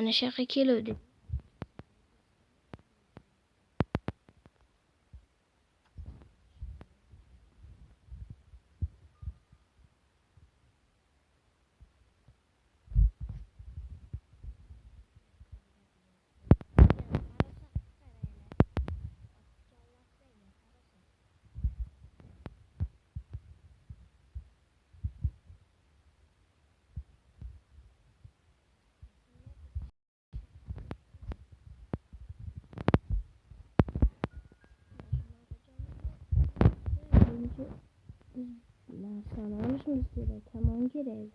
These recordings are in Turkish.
Hani şaka kilo. Ben sana mısınız diye tamam girelim.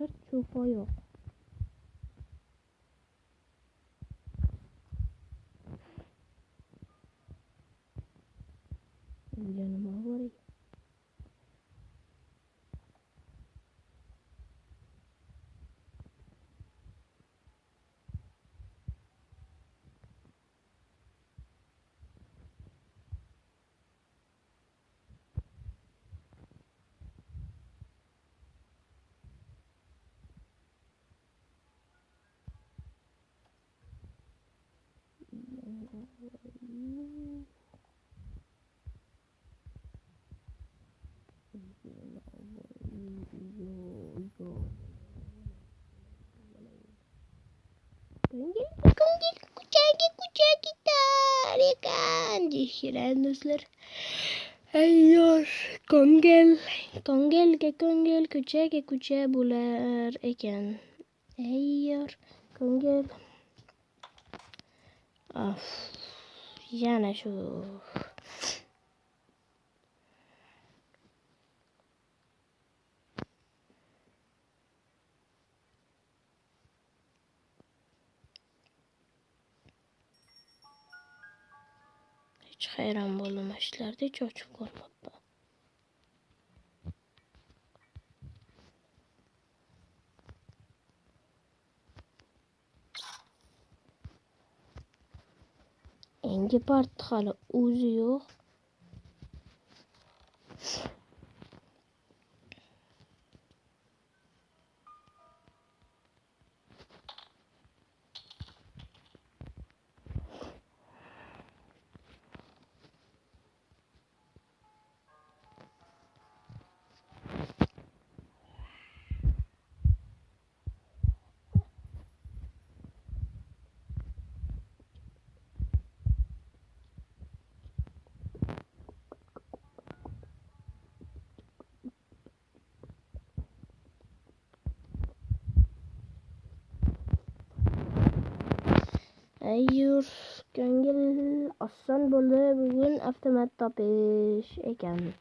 Hiç çufa yok. Canıma var ya. Kucagi, kucagi, tarikan. Dikiren dostlar. Hayır, kongel, kongel ke kongel, kucagi, kucagi bular eken. Hayır, kongel. Of, yana şu. Hiç hayran ishlarda hech ochib ko'rmabman. Yangi part hali Hayır, ko'ngil oson bo'ldi. Bugun avtomat topish ekan.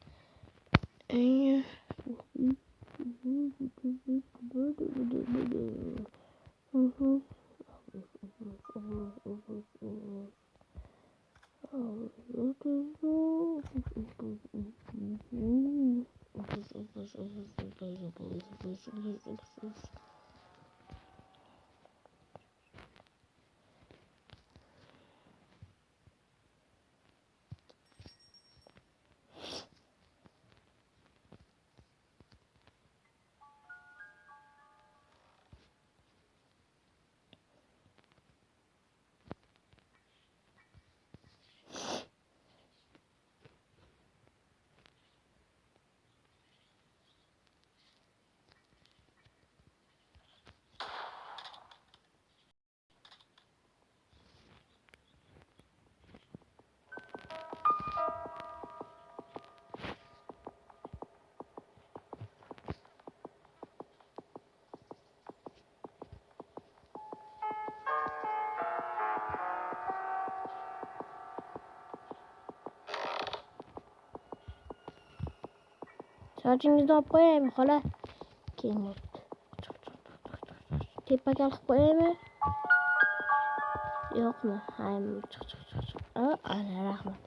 Chargingizni olib qo'yaymi, xola? Keyin tepaga olib qo'yaymi? Yo'qmi? Ha, chiq, chiq, chiq, chiq. A, ana, rahmat.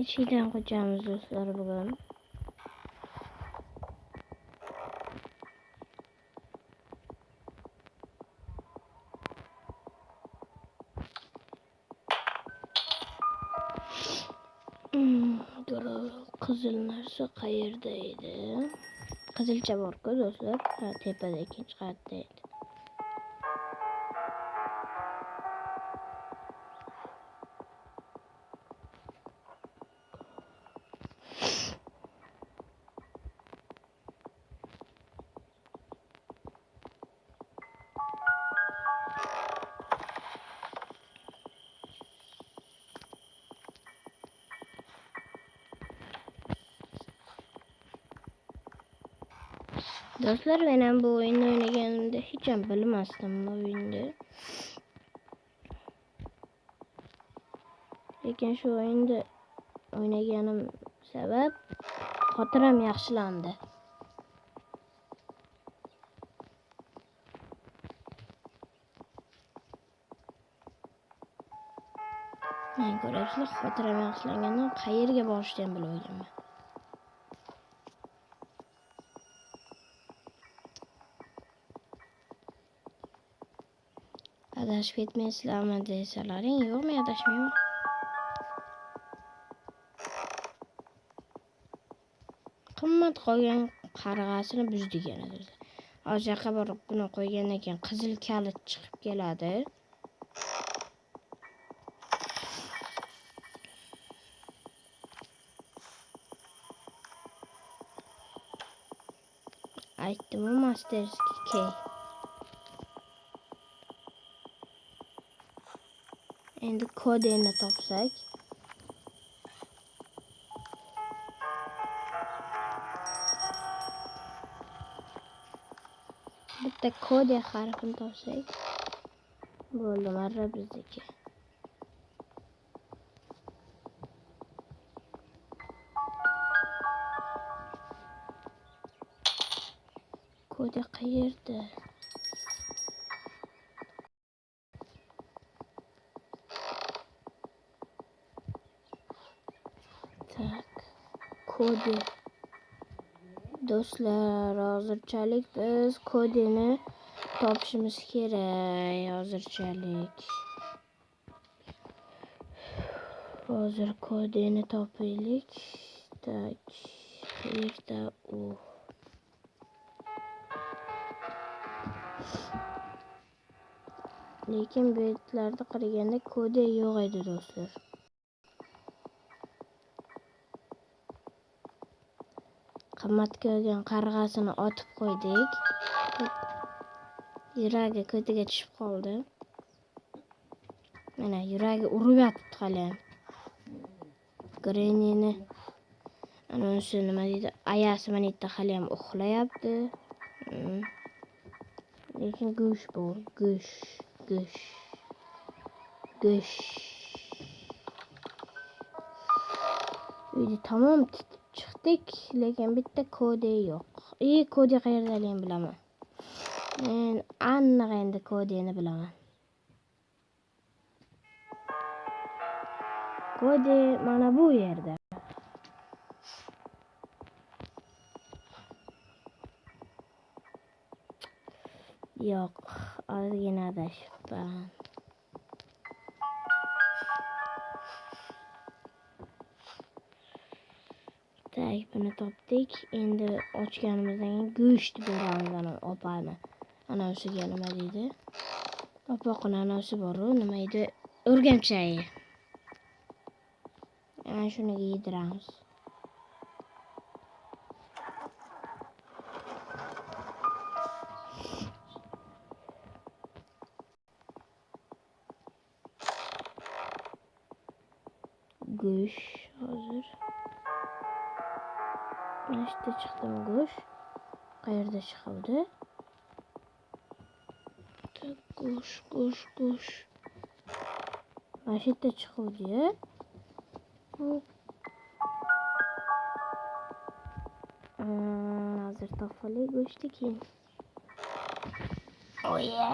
İçinden koyacağımız dostlar bugün. Hmm, dur, Kızıl neresi qayerdaydı? Kızıl Çaborku dostlar. Ha, tepede ikinci Dostlar benim bu oyunu oynaganimda hiç ham bilmasdim bu oyunda. Lekin shu o'yinda o'ynaganim sabab xotiram yaxshilandi. Men ko'ryapsizlar, xotiram yaxshilangandan qayerga borishni ham bilmaganman. Adashib ketmaysizlarmi desalaring, yo'qmi adashmayman. Qimmat qolgan qarg'asini do'stlar. Hozir yoqqa borib buni qo'ygandan keyin qizil kalit chiqib keladi. Aytdim-u Masterski Key. Endi kodini topsak. Bitta kode harfini topsak. Bo'ldi, marra bizniki. Kode qayerda? Kodi. Do'stlar, hozirchalik biz kodini topishimiz kerak. Hozirchalik. Hozir kodini topaylik. Tak. Qayerda u? Lekin bu yerlarda qaraganda kodi yo'q edi do'stlar. Qimmat ko'rgan qarg'asini otib qo'ydik. Yuragi ko'tiga tushib qoldi. Mana yuragi urib yotibdi hali. Grenini anonsi nima deydi? Ayasi mana yerda hali ham uxlayapti. Hmm. Lekin go'sht bu, go'sht, go'sht. Go'sht. Uyda tamom chiqdik, lekin bitta kodi yo'q. E, kodi qayerdaligini bilaman. Men aniq endi kodini bilaman. Kodi mana bu yerda. Yo'q, ozgina adashibman. Tak, topdik. Endi ochganimizdan keyin go'sht beramiz ana opani. anavisiga nima deydi? opoqini anavisi boru nima edi? O'rgamchayi. Ana shuni yediramiz. Go'sht hozir. Yerda chiqdimi go'sht? Qayerda chiqadi? Go'sht, go'sht, go'sht. Mana shu yerda chiquvdi. Bu Hmm, hozir topalik go'shtni keyin. Oye.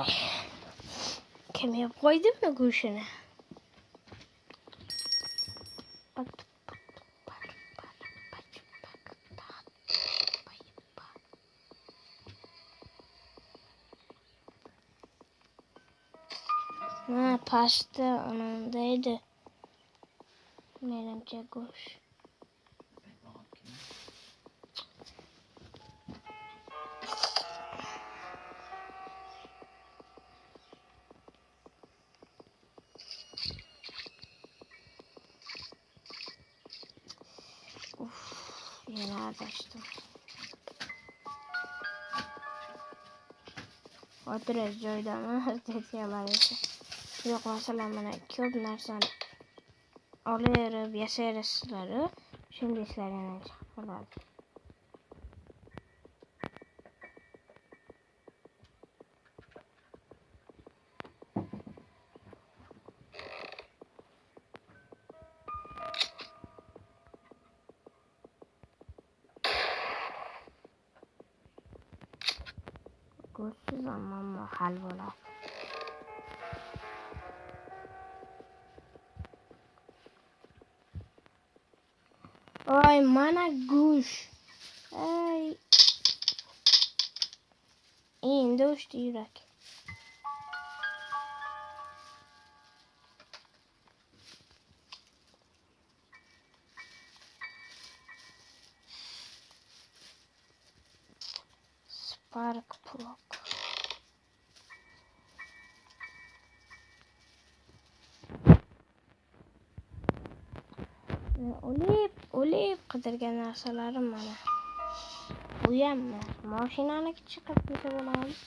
Kim yeb qo'ydimi go'shtini? Bak, Ha pasta anandaydı. Menimce go'sht. Uf, yine açtım. Oturuyoruz joydamı tetiyalar esa. Yo'q masalan mana ko'p narsani olaverib yasaverasizlaru shunda eslaringlar chiqib qoladi. Ai, Managus. Ai. Em dois tiros aqui. Para que pouco. Olha. Qidirgan narsalarim mana. Buyammi? Mashinani chiqib keta bo'ladi. Uf,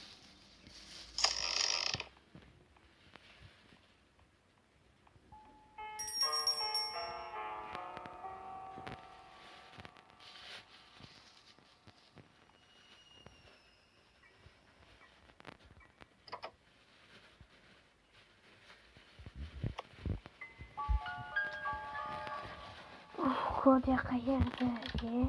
Kodya qayerda? E?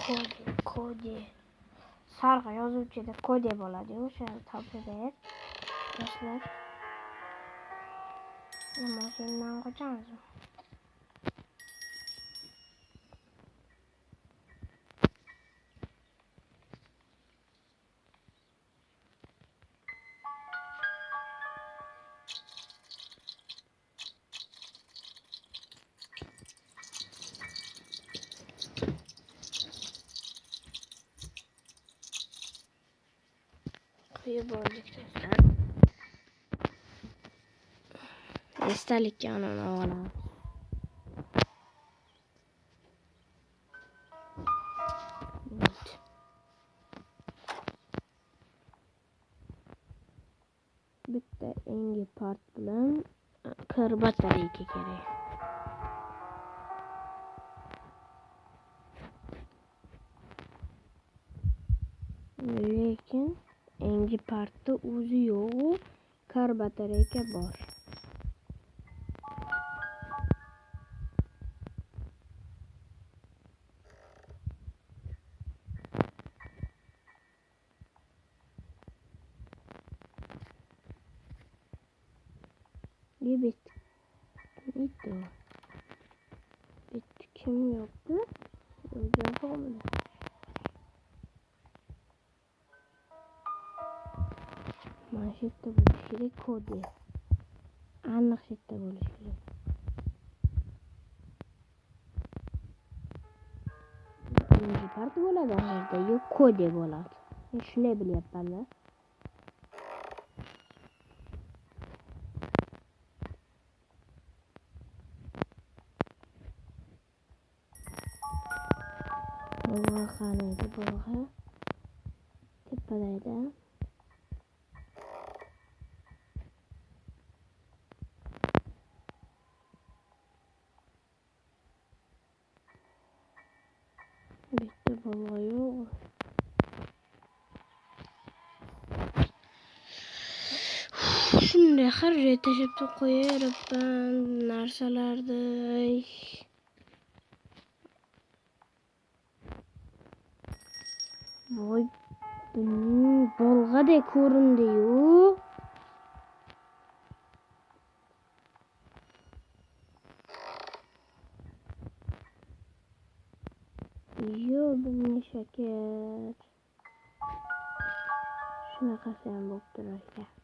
Kode, kode. Sarg'a yozuvchida kode bo'ladi topib ber. Yoshlar. Mashinadan qochamiz. Do'stlar. Esdalikka uni olamiz. Evet. Bitta yangi part bilan kir batareyka kerak. Kar batareyka bor. Bir bit. Bitti o. Bitti kim bo'lishi kerak kodi. Aniq shetda bo'lishi kerak. Birinchi part bo'ladi oxirida, yo'q kode bo'ladi. Men shunday bilyapman-da. Bog'a qani edi bog'a? Tepada edi. Bitta bog'a yo'q. Shunday xarajat tashlab qo'yaribman narsalarni. voy buning bolg'adek ko'rindi-yu. Yo, bunga shakar. Shunaqasi ham bo'lib turar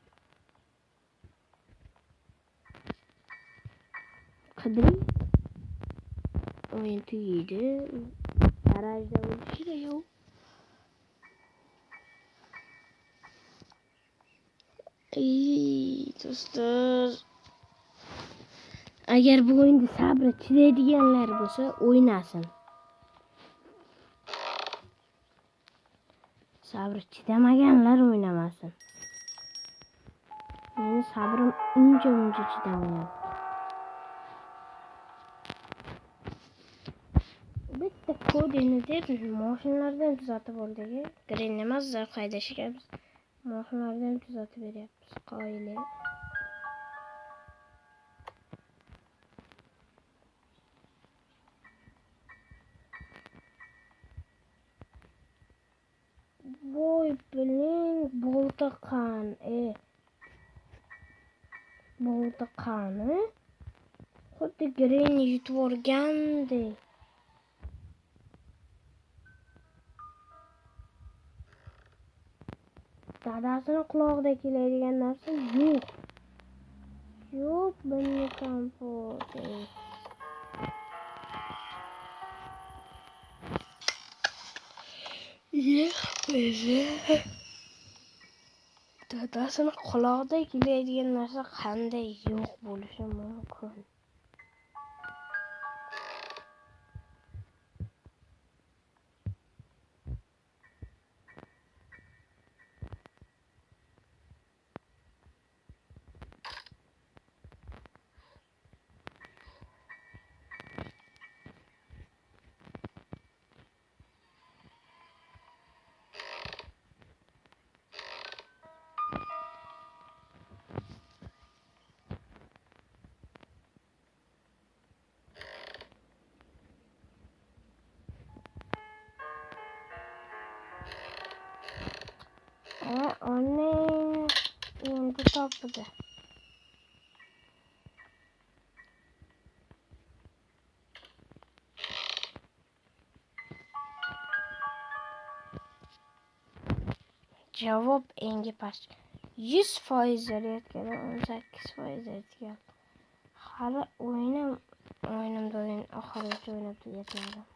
Qidiring. O'yin tugaydi. Garajda o'lishi yo'q. Ey, do'stlar. Agar bu o'yinda sabri chidaydiganlar bo'lsa, o'ynasin. Sabri chidamaganlar o'ynamasin. Meni sabrim uncha muncha chidamayapti. Bitta kodini deb mashinalardan tuzatib oldik. Green emas, zar haydashganmiz. Mashinalardan tuzatib beryapmiz. Qoyili. Voy biling bolta qan, e. Bolta qani? Xuddi Green yutib dadasini qulog'ida keladigan narsa yo'q. Yo'q bunga kompot dadasini qulog'ida keladigan narsa qanday yo'q bo'lishi mumkin? Anne endi topdi. Javob engi past. 100 foiz berayotgan, 18 foiz aytgan. Hali o'yinim o'yinimda o'yin oxirigacha o'ynab tugatmadim.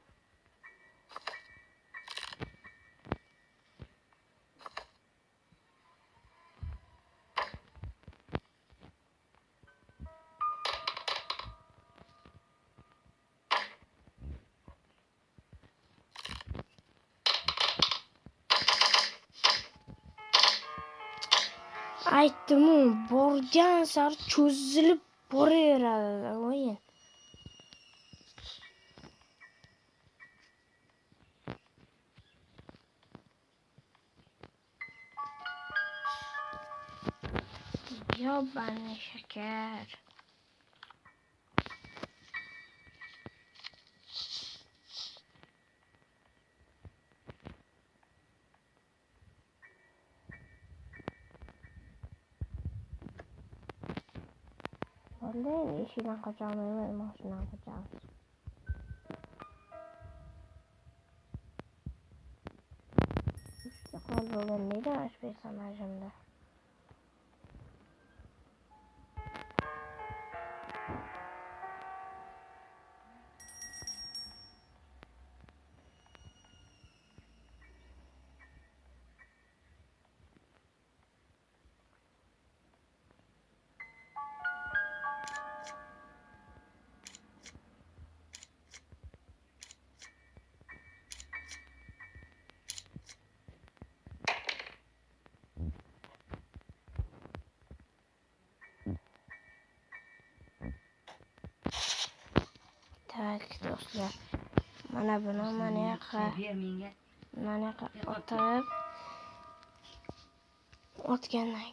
Borgan sari cho'zilib boraveradi o'yin yobani shakar Vallahi yeşilden kaçalım, benim maşından kaçalım. İşte kalbim neydi aç personajımda. Tak do'stlar. Mana buni mana yoqqa mana yoqqa otib otgandan